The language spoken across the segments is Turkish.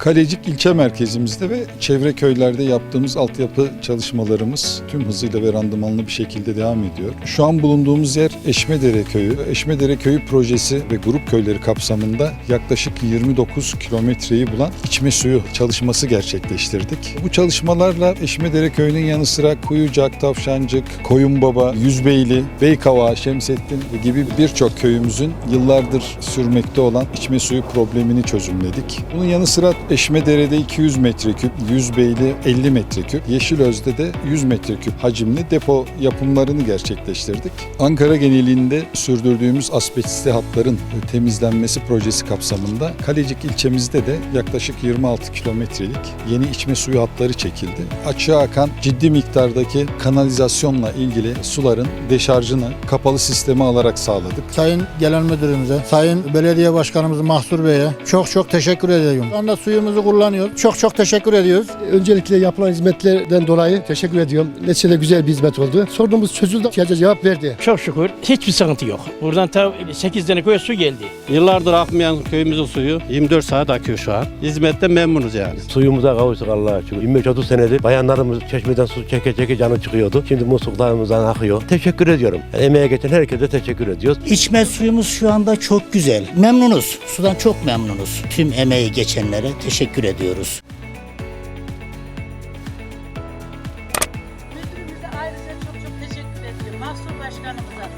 Kalecik ilçe merkezimizde ve çevre köylerde yaptığımız altyapı çalışmalarımız tüm hızıyla ve randımanlı bir şekilde devam ediyor. Şu an bulunduğumuz yer Eşmedere Köyü. Eşmedere Köyü projesi ve grup köyleri kapsamında yaklaşık 29 kilometreyi bulan içme suyu çalışması gerçekleştirdik. Bu çalışmalarla Eşmedere Köyü'nün yanı sıra Kuyucak, Tavşancık, Koyunbaba, Yüzbeyli, Beykava, Şemsettin gibi birçok köyümüzün yıllardır sürmekte olan içme suyu problemini çözümledik. Bunun yanı sıra Eşmedere'de 200 metreküp, Yüzbeyli 50 metreküp, Yeşilöz'de de 100 metreküp hacimli depo yapımlarını gerçekleştirdik. Ankara genelinde sürdürdüğümüz asbestli hatların temizlenmesi projesi kapsamında Kalecik ilçemizde de yaklaşık 26 kilometrelik yeni içme suyu hatları çekildi. Açığa akan ciddi miktardaki kanalizasyonla ilgili suların deşarjını kapalı sisteme alarak sağladık. Sayın Genel Müdürümüze, Sayın Belediye Başkanımız Mahsur Bey'e çok çok teşekkür ediyorum. Şu anda suyumuzu kullanıyoruz. Çok çok teşekkür ediyoruz. Öncelikle yapılan hizmetlerden dolayı teşekkür ediyorum. Neticede güzel bir hizmet oldu. Sorunumuz çözüldü, ihtiyaca cevap verdi. Çok şükür hiçbir sıkıntı yok. Buradan ta 8 tane köye su geldi. Yıllardır akmayan köyümüzün suyu 24 saat akıyor şu an. Hizmetten memnunuz yani. Suyumuza kavuştuk Allah'a şükür. 25-30 senedir bayanlarımız çeşmeden su çeke çeke canı çıkıyordu. Şimdi musluklarımızdan akıyor. Teşekkür ediyorum. Yani emeğe geçen herkese teşekkür ediyoruz. İçme suyumuz şu anda çok güzel. Memnunuz. Sudan çok memnunuz. Tüm emeği geçenlere teşekkür ediyoruz. Müdürümüze ayrıca çok çok teşekkür ediyorum. Mahsur Başkanımıza.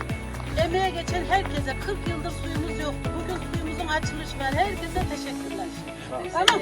Emeğe geçen herkese 40 yıldır suyumuz yoktu. Bugün suyumuzun açılışı var. Herkese teşekkürler. Tamam.